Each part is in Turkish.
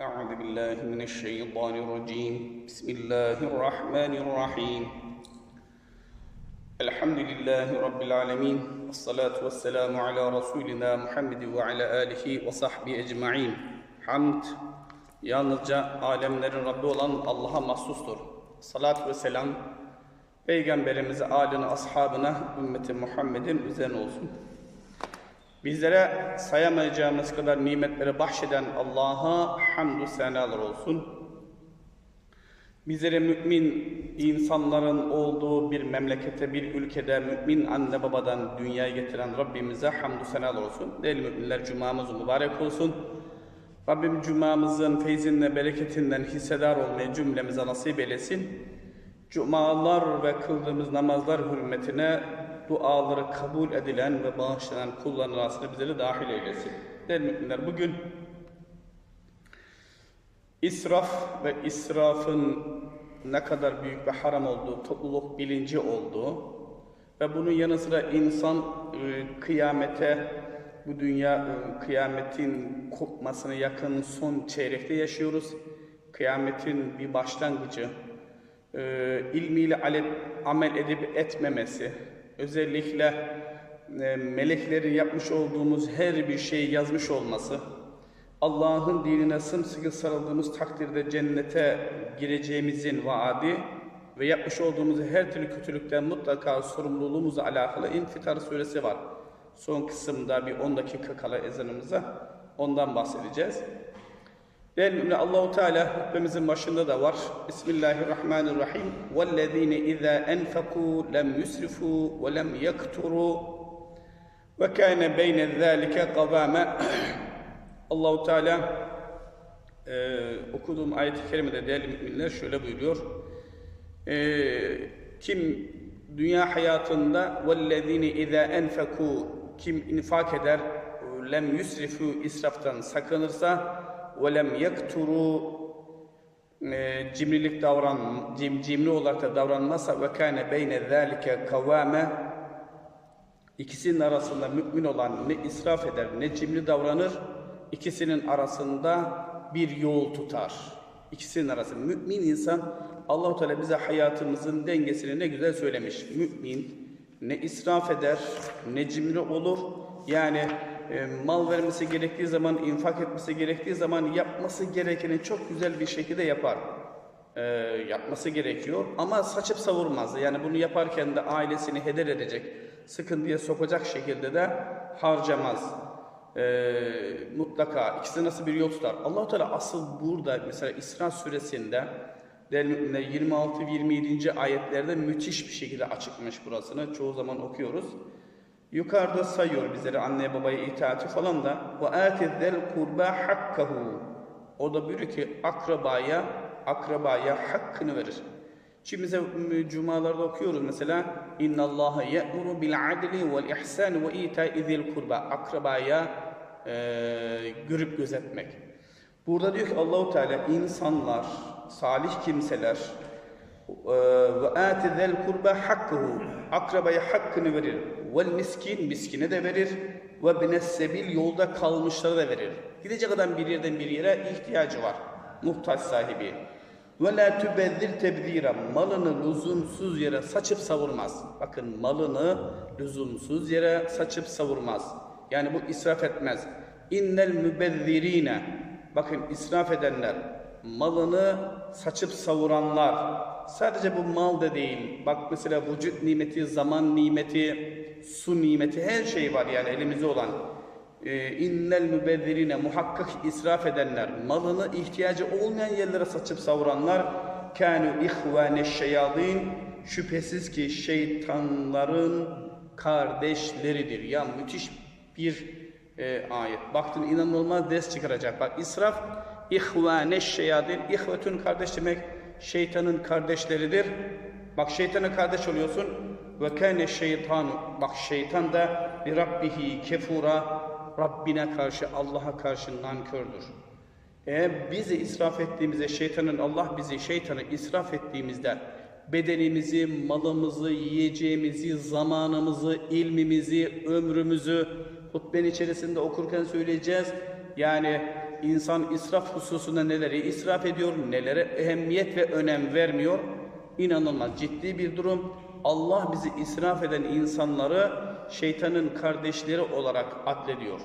أعوذ بالله من الشيطان الرجيم بسم الله الرحمن الرحيم الحمد لله رب العالمين والصلاة والسلام على رسولنا محمد وعلى آله وصحبه أجمعين Hamd yalnızca alemlerin Rabbi olan Allah'a mahsustur. Salat ve selam Peygamberimize, âline, ashabına, ümmeti Muhammed'in üzerine olsun. Bizlere sayamayacağımız kadar nimetleri bahşeden Allah'a hamdü senalar olsun. Bizlere mümin insanların olduğu bir memlekete, bir ülkede mümin anne babadan dünyaya getiren Rabbimize hamdü senalar olsun. Değerli müminler cumamız mübarek olsun. Rabbim cumamızın feyzinden, bereketinden hissedar olmayı cümlemize nasip eylesin. Cumalar ve kıldığımız namazlar hürmetine duaları kabul edilen ve bağışlanan kulların arasına bizleri dahil eylesin. Değerli müminler bugün israf ve israfın ne kadar büyük ve haram olduğu, topluluk bilinci olduğu ve bunun yanı sıra insan e, kıyamete, bu dünya e, kıyametin kopmasına yakın son çeyrekte yaşıyoruz. Kıyametin bir başlangıcı, e, ilmiyle ale- amel edip etmemesi, özellikle e, meleklerin yapmış olduğumuz her bir şeyi yazmış olması, Allah'ın dinine sımsıkı sarıldığımız takdirde cennete gireceğimizin vaadi ve yapmış olduğumuz her türlü kötülükten mutlaka sorumluluğumuzla alakalı İnfitar suresi var. Son kısımda bir 10 dakika kala ezanımıza ondan bahsedeceğiz. Değil mi? Allahu Teala hutbemizin başında da var. Bismillahirrahmanirrahim. Vellezine iza enfaku lem yusrifu ve lem yakturu ve kana beyne zalika kavame. Allahu Teala e, okuduğum ayet-i kerimede değerli müminler şöyle buyuruyor. E, kim dünya hayatında vellezine iza enfaku kim infak eder lem yusrifu israftan sakınırsa lem yakturu e, cimrilik davran cim, cimri olarak da davranmazsa ve kâne beyne zâlike kavâme ikisinin arasında mümin olan ne israf eder ne cimri davranır ikisinin arasında bir yol tutar. İkisinin arası mümin insan Allahu Teala bize hayatımızın dengesini ne güzel söylemiş. Mümin ne israf eder ne cimri olur. Yani e, mal vermesi gerektiği zaman, infak etmesi gerektiği zaman yapması gerekeni çok güzel bir şekilde yapar. E, yapması gerekiyor ama saçıp savurmaz. Yani bunu yaparken de ailesini heder edecek, sıkıntıya sokacak şekilde de harcamaz. E, mutlaka ikisi nasıl bir yol tutar. allah Teala asıl burada mesela İsra suresinde 26 ve 27. ayetlerde müthiş bir şekilde açıklamış burasını. Çoğu zaman okuyoruz. Yukarıda sayıyor bizlere anne babaya itaati falan da ve atizel kurba hakkahu. O da buyuruyor ki akrabaya akrabaya hakkını verir. Şimdi bize cumalarda okuyoruz mesela inna Allaha ya'muru bil adli vel ihsan ve ita'i zil kurba. Akrabaya e, görüp gözetmek. Burada diyor ki Allahu Teala insanlar, salih kimseler ve atizel kurba hakkuhu akrabaya hakkını verir. Vel miskin miskine de verir. Ve bines sebil yolda kalmışlara da verir. Gidecek adam bir yerden bir yere ihtiyacı var. Muhtaç sahibi. Ve la tübezzir tebzira malını lüzumsuz yere saçıp savurmaz. Bakın malını lüzumsuz yere saçıp savurmaz. Yani bu israf etmez. İnnel mübezzirine bakın israf edenler malını saçıp savuranlar. Sadece bu mal da değil. Bak mesela vücut nimeti zaman nimeti su nimeti her şey var yani elimizde olan. Ee, innel mübezzirine muhakkak israf edenler malını ihtiyacı olmayan yerlere saçıp savuranlar kânü ihvâne şeyadîn şüphesiz ki şeytanların kardeşleridir. Ya müthiş bir e, ayet. Baktın inanılmaz ders çıkaracak. Bak israf İhvâne şeyadin. İhvetün kardeş demek şeytanın kardeşleridir. Bak şeytana kardeş oluyorsun. Ve kâne şeytan. Bak şeytan da bir rabbihi kefura. Rabbine karşı, Allah'a karşı nankördür. Eğer bizi israf ettiğimizde şeytanın, Allah bizi şeytanı israf ettiğimizde bedenimizi, malımızı, yiyeceğimizi, zamanımızı, ilmimizi, ömrümüzü hutbenin içerisinde okurken söyleyeceğiz. Yani insan israf hususunda neleri israf ediyor, nelere ehemmiyet ve önem vermiyor. İnanılmaz ciddi bir durum. Allah bizi israf eden insanları şeytanın kardeşleri olarak addediyor.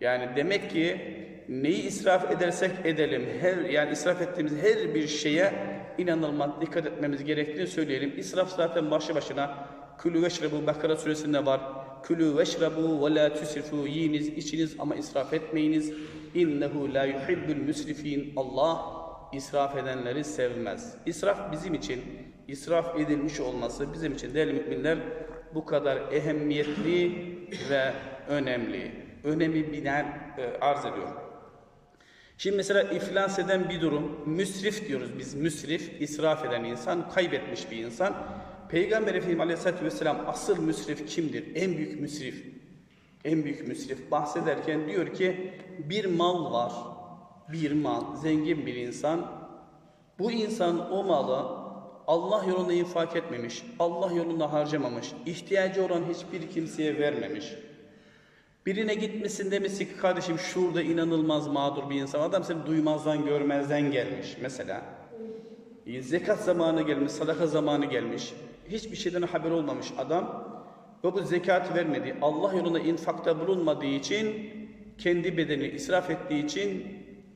Yani demek ki neyi israf edersek edelim, her yani israf ettiğimiz her bir şeye inanılmaz dikkat etmemiz gerektiğini söyleyelim. İsraf zaten başlı başına Külü veşrebu Bakara suresinde var. Külü veşrebu ve la tüsrifu yiyiniz, içiniz ama israf etmeyiniz. İnnehu la yuhibbul müsrifin. Allah israf edenleri sevmez. İsraf bizim için, israf edilmiş olması bizim için değerli müminler bu kadar ehemmiyetli ve önemli. Önemi binen e, arz ediyor. Şimdi mesela iflas eden bir durum, müsrif diyoruz biz, müsrif, israf eden insan, kaybetmiş bir insan. Peygamber Efendimiz Aleyhisselatü Vesselam asıl müsrif kimdir? En büyük müsrif. En büyük müsrif bahsederken diyor ki bir mal var, bir mal, zengin bir insan. Bu insan o malı Allah yolunda infak etmemiş, Allah yolunda harcamamış, ihtiyacı olan hiçbir kimseye vermemiş. Birine gitmesin demesin ki kardeşim şurada inanılmaz mağdur bir insan. Adam seni duymazdan görmezden gelmiş mesela. Zekat zamanı gelmiş, sadaka zamanı gelmiş. Hiçbir şeyden haber olmamış adam. Ve bu zekat vermedi. Allah yolunda infakta bulunmadığı için, kendi bedeni israf ettiği için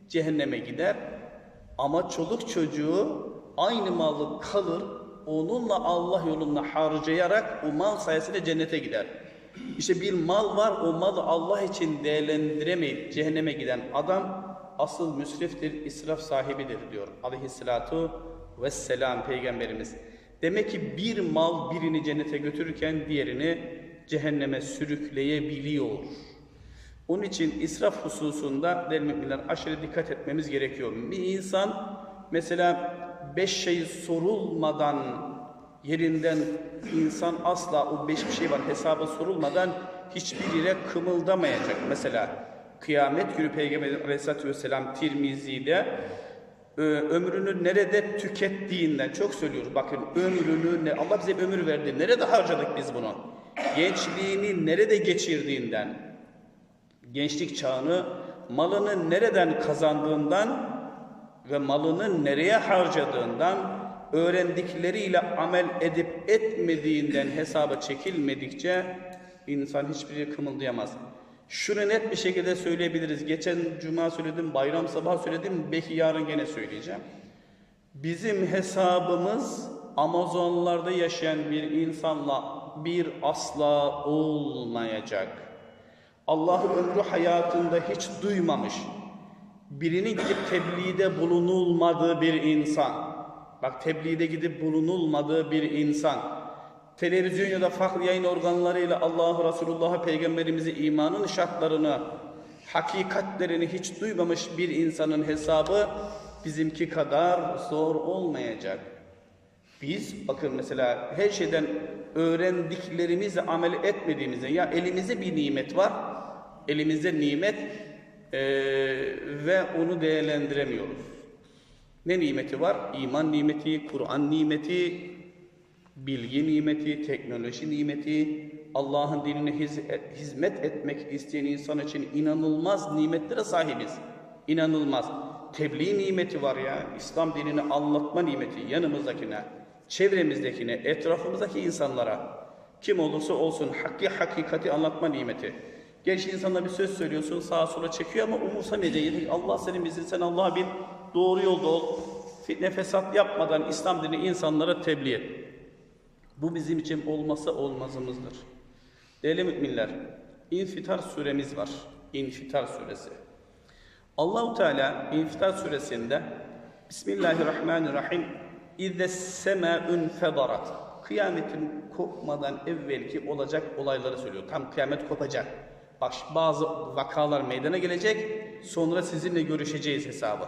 cehenneme gider. Ama çoluk çocuğu aynı malı kalır, onunla Allah yolunda harcayarak o mal sayesinde cennete gider. İşte bir mal var, o malı Allah için değerlendiremeyip cehenneme giden adam asıl müsriftir, israf sahibidir diyor aleyhissalatu vesselam Peygamberimiz. Demek ki bir mal birini cennete götürürken diğerini cehenneme sürükleyebiliyor. Onun için israf hususunda değerli müminler aşırı dikkat etmemiz gerekiyor. Bir insan mesela beş şey sorulmadan yerinden insan asla o beş bir şey var hesaba sorulmadan hiçbir yere kımıldamayacak. Mesela kıyamet günü Peygamber Aleyhisselatü Vesselam Tirmizi'de ömrünü nerede tükettiğinden çok söylüyoruz. Bakın ömrünü ne Allah bize ömür verdi. Nerede harcadık biz bunu? Gençliğini nerede geçirdiğinden, gençlik çağını malını nereden kazandığından ve malını nereye harcadığından öğrendikleriyle amel edip etmediğinden hesaba çekilmedikçe insan hiçbir yere kımıldayamaz. Şunu net bir şekilde söyleyebiliriz. Geçen cuma söyledim, bayram sabah söyledim, belki yarın gene söyleyeceğim. Bizim hesabımız Amazonlarda yaşayan bir insanla bir asla olmayacak. Allah ömrü hayatında hiç duymamış. Birinin gidip tebliğde bulunulmadığı bir insan. Bak tebliğde gidip bulunulmadığı bir insan. Televizyon ya da farklı yayın organlarıyla Allah Resulullah'a peygamberimizi imanın şartlarını, hakikatlerini hiç duymamış bir insanın hesabı bizimki kadar zor olmayacak. Biz bakın mesela her şeyden öğrendiklerimizle amel etmediğimizde ya elimizde bir nimet var, elimizde nimet eee, ve onu değerlendiremiyoruz. Ne nimeti var? İman nimeti, Kur'an nimeti, bilgi nimeti, teknoloji nimeti, Allah'ın dinine hiz- hizmet etmek isteyen insan için inanılmaz nimetlere sahibiz. İnanılmaz. Tebliğ nimeti var ya, İslam dinini anlatma nimeti yanımızdakine, çevremizdekine, etrafımızdaki insanlara, kim olursa olsun hakkı hakikati anlatma nimeti. Genç insana bir söz söylüyorsun sağa sola çekiyor ama umursamayacak. Allah senin bizi sen Allah'a bir doğru yolda ol. Fitne fesat yapmadan İslam dini insanlara tebliğ et. Bu bizim için olmasa olmazımızdır. Değerli müminler, İnfitar suremiz var. İnfitar suresi. Allahu Teala İnfitar suresinde Bismillahirrahmanirrahim İzze semâ'ün fedarat Kıyametin kopmadan evvelki olacak olayları söylüyor. Tam kıyamet kopacak. Bak bazı vakalar meydana gelecek. Sonra sizinle görüşeceğiz hesabı.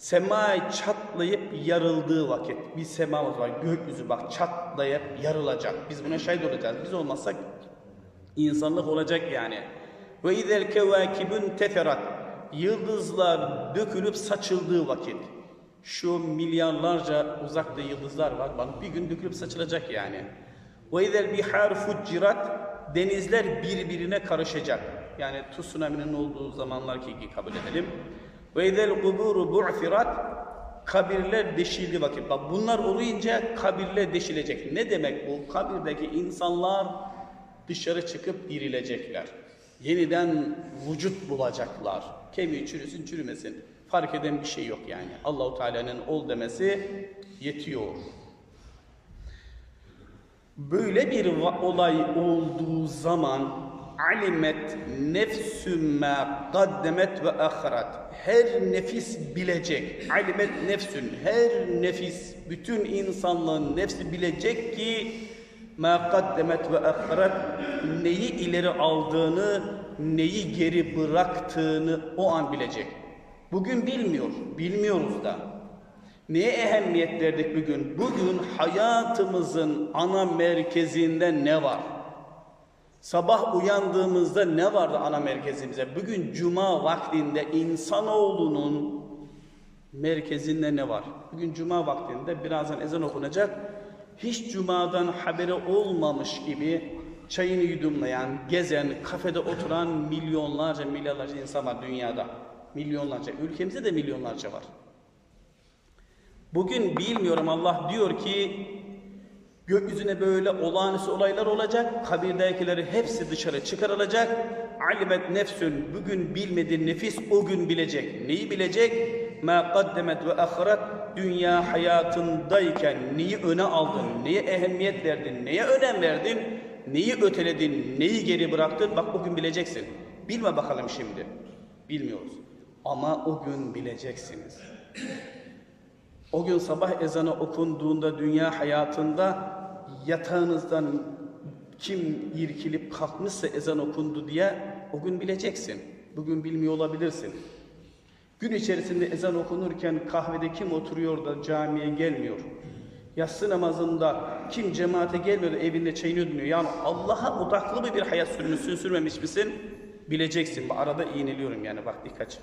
Sema çatlayıp yarıldığı vakit bir semamız var gökyüzü bak çatlayıp yarılacak. Biz buna şahit olacağız. Biz olmazsak insanlık olacak yani. Ve izel kevakibun teferat yıldızlar dökülüp saçıldığı vakit. Şu milyarlarca uzakta yıldızlar var. Bak bir gün dökülüp saçılacak yani. Ve izel bihar fuccirat denizler birbirine karışacak. Yani tsunami'nin olduğu zamanlar ki kabul edelim. Ve izel kuburu bu'firat kabirler deşildi vakit. Bak bunlar olunca kabirler deşilecek. Ne demek bu? Kabirdeki insanlar dışarı çıkıp dirilecekler. Yeniden vücut bulacaklar. Kemiği çürüsün çürümesin. Fark eden bir şey yok yani. Allahu Teala'nın ol demesi yetiyor. Böyle bir olay olduğu zaman alimet nefsün ma kaddemet ve ahirat. Her nefis bilecek. Alimet nefsün. Her nefis, bütün insanlığın nefsi bilecek ki ma kaddemet ve ahirat neyi ileri aldığını, neyi geri bıraktığını o an bilecek. Bugün bilmiyor, bilmiyoruz da. Neye ehemmiyet verdik bugün? Bugün hayatımızın ana merkezinde ne var? Sabah uyandığımızda ne vardı ana merkezimize? Bugün cuma vaktinde insanoğlunun merkezinde ne var? Bugün cuma vaktinde birazdan ezan okunacak. Hiç cumadan haberi olmamış gibi çayını yudumlayan, gezen, kafede oturan milyonlarca, milyarlarca insan var dünyada. Milyonlarca. Ülkemizde de milyonlarca var. Bugün bilmiyorum Allah diyor ki gökyüzüne böyle olağanüstü olaylar olacak. Kabirdekileri hepsi dışarı çıkarılacak. Alimet nefsün bugün bilmediği nefis o gün bilecek. Neyi bilecek? Ma kaddemet ve ahiret dünya hayatındayken neyi öne aldın, neye ehemmiyet verdin, neye önem verdin, neyi öteledin, neyi geri bıraktın bak o gün bileceksin. Bilme bakalım şimdi. Bilmiyoruz. Ama o gün bileceksiniz. O gün sabah ezanı okunduğunda dünya hayatında yatağınızdan kim irkilip kalkmışsa ezan okundu diye o gün bileceksin. Bugün bilmiyor olabilirsin. Gün içerisinde ezan okunurken kahvede kim oturuyor da camiye gelmiyor? Yatsı namazında kim cemaate gelmiyor da evinde çayını yudumluyor? Yani Allah'a odaklı bir hayat sürmüşsün, sürmemiş misin? Bileceksin. Arada iğneliyorum yani bak dikkat çek.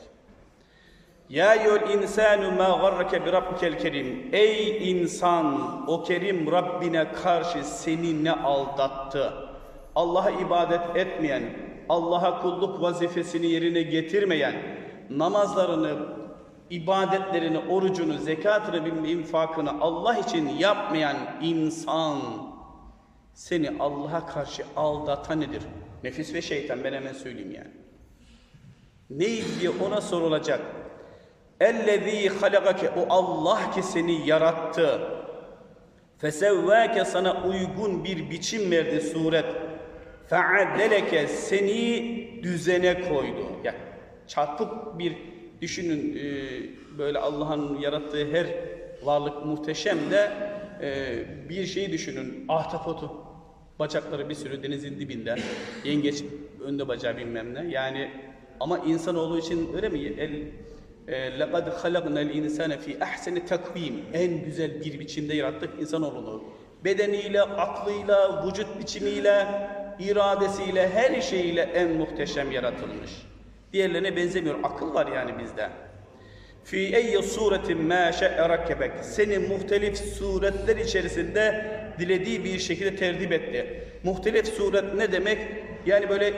Ya yol insanu ma garrake bi rabbikel kerim. Ey insan o kerim Rabbine karşı seni ne aldattı? Allah'a ibadet etmeyen, Allah'a kulluk vazifesini yerine getirmeyen, namazlarını, ibadetlerini, orucunu, zekatını, infakını Allah için yapmayan insan seni Allah'a karşı aldatan nedir? Nefis ve şeytan ben hemen söyleyeyim yani. Neydi diye ona sorulacak. Ellezî halagake o Allah ki seni yarattı. Fesevvâke sana uygun bir biçim verdi suret. Fe'adeleke seni düzene koydu. Ya çarpık bir düşünün e, böyle Allah'ın yarattığı her varlık muhteşem de e, bir şeyi düşünün. Ahtapotu. Bacakları bir sürü denizin dibinde. Yengeç önde bacağı bilmem ne. Yani ama insanoğlu için öyle mi? El, لَقَدْ خَلَقْنَا الْاِنْسَانَ ف۪ي اَحْسَنِ takvim En güzel bir biçimde yarattık insanoğlunu. Bedeniyle, aklıyla, vücut biçimiyle, iradesiyle, her şeyiyle en muhteşem yaratılmış. Diğerlerine benzemiyor. Akıl var yani bizde. Fi eyyi suretin ma şe'e rakkebek. Seni muhtelif suretler içerisinde dilediği bir şekilde terdip etti. Muhtelif suret ne demek? Yani böyle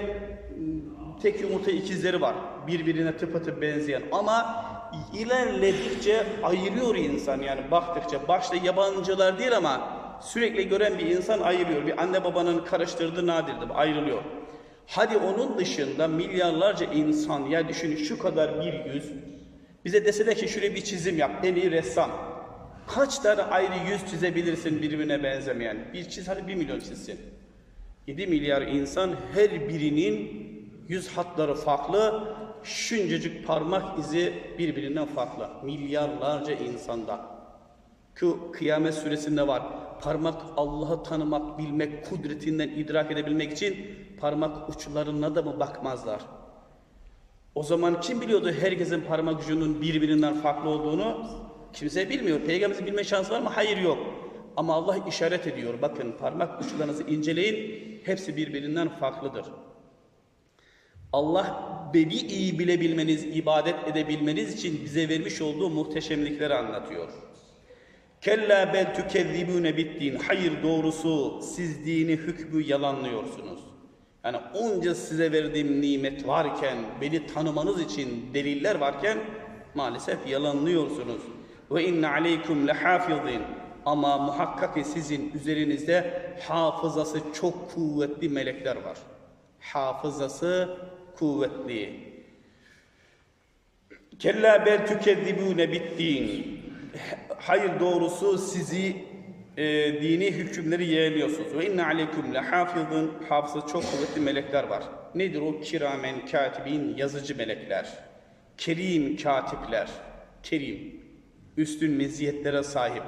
tek yumurta ikizleri var. Birbirine tıpatıp benzeyen ama ilerledikçe ayırıyor insan yani baktıkça. Başta yabancılar değil ama sürekli gören bir insan ayırıyor. Bir anne babanın karıştırdığı nadirdir, ayrılıyor. Hadi onun dışında milyarlarca insan ya düşünün şu kadar bir yüz bize deseler ki şuraya bir çizim yap en iyi ressam. Kaç tane ayrı yüz çizebilirsin birbirine benzemeyen? Bir çiz hadi bir milyon çizsin. 7 milyar insan her birinin yüz hatları farklı, şuncacık parmak izi birbirinden farklı. Milyarlarca insanda. Ki kıyamet suresinde var. Parmak Allah'ı tanımak, bilmek, kudretinden idrak edebilmek için parmak uçlarına da mı bakmazlar? O zaman kim biliyordu herkesin parmak ucunun birbirinden farklı olduğunu? Kimse bilmiyor. Peygamberimizin bilme şansı var mı? Hayır yok. Ama Allah işaret ediyor. Bakın parmak uçlarınızı inceleyin. Hepsi birbirinden farklıdır. Allah beni iyi bilebilmeniz, ibadet edebilmeniz için bize vermiş olduğu muhteşemlikleri anlatıyor. Kella bel tükezzibune bittin. Hayır doğrusu siz dini hükmü yalanlıyorsunuz. Yani onca size verdiğim nimet varken, beni tanımanız için deliller varken maalesef yalanlıyorsunuz. Ve inne aleykum lehafizin. Ama muhakkak ki sizin üzerinizde hafızası çok kuvvetli melekler var. Hafızası kuvvetli. Kella bel tükezzibune bittin. Hayır doğrusu sizi e, dini hükümleri yeğliyorsunuz. Ve inne aleyküm lehafizun. Hafızı çok kuvvetli melekler var. Nedir o? Kiramen katibin yazıcı melekler. Kerim katipler. Kerim. Üstün meziyetlere sahip.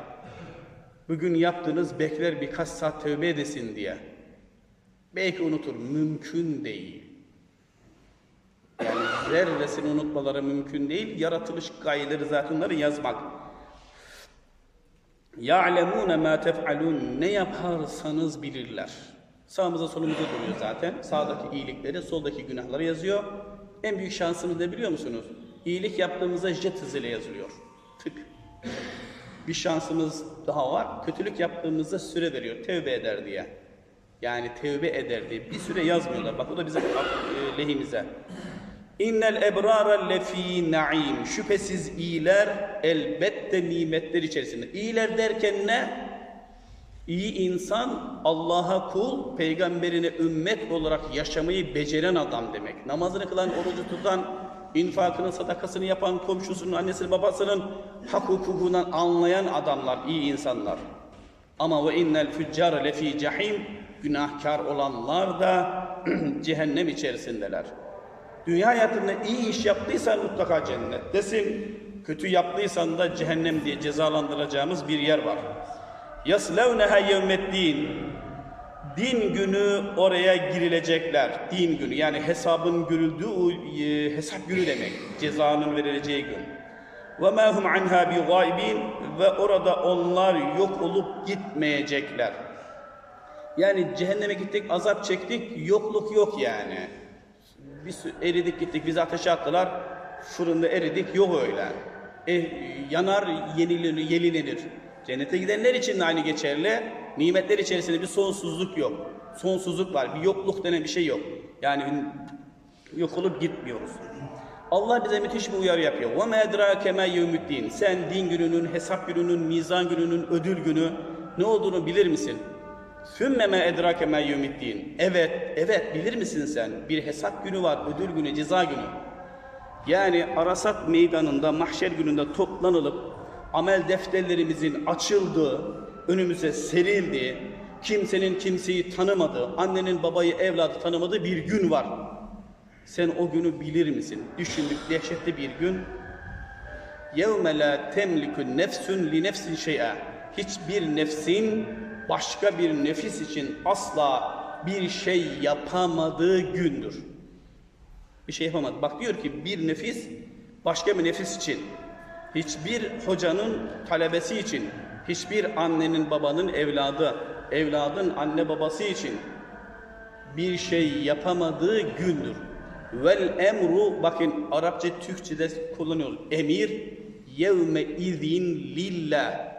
Bugün yaptığınız bekler birkaç saat tövbe edesin diye. Belki unutur. Mümkün değil. Yani zerresini unutmaları mümkün değil. Yaratılış gayeleri zaten onları yazmak. يَعْلَمُونَ مَا تَفْعَلُونَ Ne yaparsanız bilirler. Sağımıza solumuza duruyor zaten. Sağdaki iyilikleri, soldaki günahları yazıyor. En büyük şansımız ne biliyor musunuz? İyilik yaptığımızda jet hızıyla yazılıyor. Tık. Bir şansımız daha var. Kötülük yaptığımızda süre veriyor. Tevbe eder diye. Yani tevbe eder diye. Bir süre yazmıyorlar. Bak o da bizim e, lehimize. İnnel ebrara lefi naim. Şüphesiz iyiler elbette nimetler içerisinde. İyiler derken ne? İyi insan Allah'a kul, peygamberine ümmet olarak yaşamayı beceren adam demek. Namazını kılan, orucu tutan, infakını, sadakasını yapan, komşusunun, annesinin, babasının hak hukukundan anlayan adamlar, iyi insanlar. Ama ve innel füccar lefi cahim. Günahkar olanlar da cehennem içerisindeler. Dünya hayatında iyi iş yaptıysan mutlaka cennettesin. Kötü yaptıysan da cehennem diye cezalandıracağımız bir yer var. Yaslevneha yevmeddin. Din günü oraya girilecekler. Din günü yani hesabın görüldüğü e, hesap günü demek. Cezanın verileceği gün. Ve ma hum anha bi gaibin ve orada onlar yok olup gitmeyecekler. Yani cehenneme gittik, azap çektik, yokluk yok yani. Bir sü- eridik gittik, bizi ateşe attılar, fırında eridik, yok öyle. E, yanar, yenilenir, yenilenir. Cennete gidenler için de aynı geçerli. Nimetler içerisinde bir sonsuzluk yok. Sonsuzluk var, bir yokluk denen bir şey yok. Yani yok olup gitmiyoruz. Allah bize müthiş bir uyarı yapıyor. وَمَا اَدْرَاكَ مَا يَوْمُ Sen din gününün, hesap gününün, mizan gününün, ödül günü ne olduğunu bilir misin? ثُمَّ مَا اَدْرَاكَ مَا يَوْمُ Evet, evet bilir misin sen? Bir hesap günü var, ödül günü, ceza günü. Yani Arasat meydanında, mahşer gününde toplanılıp amel defterlerimizin açıldığı, önümüze serildiği, kimsenin kimseyi tanımadığı, annenin babayı evladı tanımadığı bir gün var. Sen o günü bilir misin? Düşündük dehşetli bir gün. يَوْمَ لَا تَمْلِكُ نَفْسٌ لِنَفْسٍ شَيْئًا Hiçbir nefsin başka bir nefis için asla bir şey yapamadığı gündür. Bir şey yapamadı. Bak diyor ki bir nefis başka bir nefis için, hiçbir hocanın talebesi için, hiçbir annenin babanın evladı, evladın anne babası için bir şey yapamadığı gündür. Vel emru bakın Arapça Türkçe'de kullanıyoruz. Emir yevme izin lillah.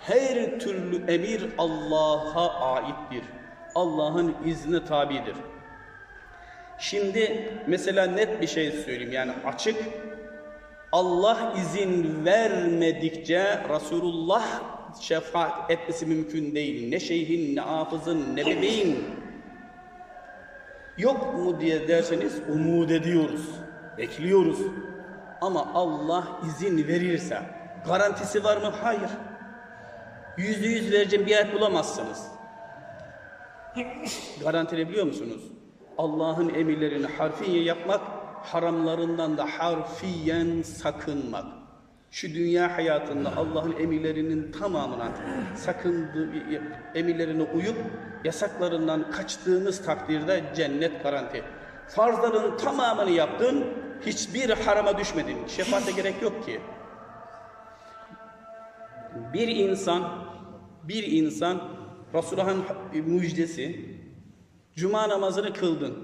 Her türlü emir Allah'a aittir. Allah'ın izni tabidir. Şimdi mesela net bir şey söyleyeyim yani açık. Allah izin vermedikçe Resulullah şefaat etmesi mümkün değil. Ne şeyhin, ne hafızın, ne bebeğin. Yok mu diye derseniz umut ediyoruz, bekliyoruz. Ama Allah izin verirse garantisi var mı? Hayır. Yüzde yüz vereceğim bir ayet bulamazsınız. Garantilebiliyor musunuz? Allah'ın emirlerini harfiyen yapmak, haramlarından da harfiyen sakınmak. Şu dünya hayatında Allah'ın emirlerinin tamamına sakındığı, emirlerine uyup yasaklarından kaçtığınız takdirde cennet garanti. Farzların tamamını yaptın, hiçbir harama düşmedin. Şefaate gerek yok ki. Bir insan, bir insan Resulullah'ın müjdesi, Cuma namazını kıldın.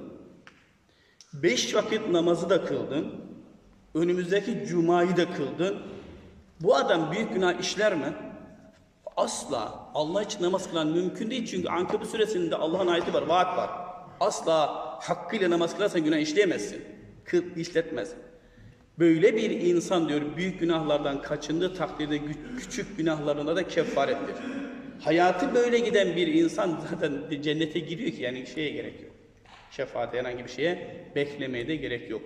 Beş vakit namazı da kıldın. Önümüzdeki cumayı da kıldın. Bu adam büyük günah işler mi? Asla. Allah için namaz kılan mümkün değil. Çünkü Ankebut suresinde Allah'ın ayeti var, vaat var. Asla hakkıyla namaz kılarsan günah işleyemezsin. Kıl işletmez. Böyle bir insan diyor büyük günahlardan kaçındığı takdirde küçük günahlarına da kefarettir. Hayatı böyle giden bir insan zaten cennete giriyor ki yani şeye gerek yok. Şefaate herhangi bir şeye beklemeye de gerek yok.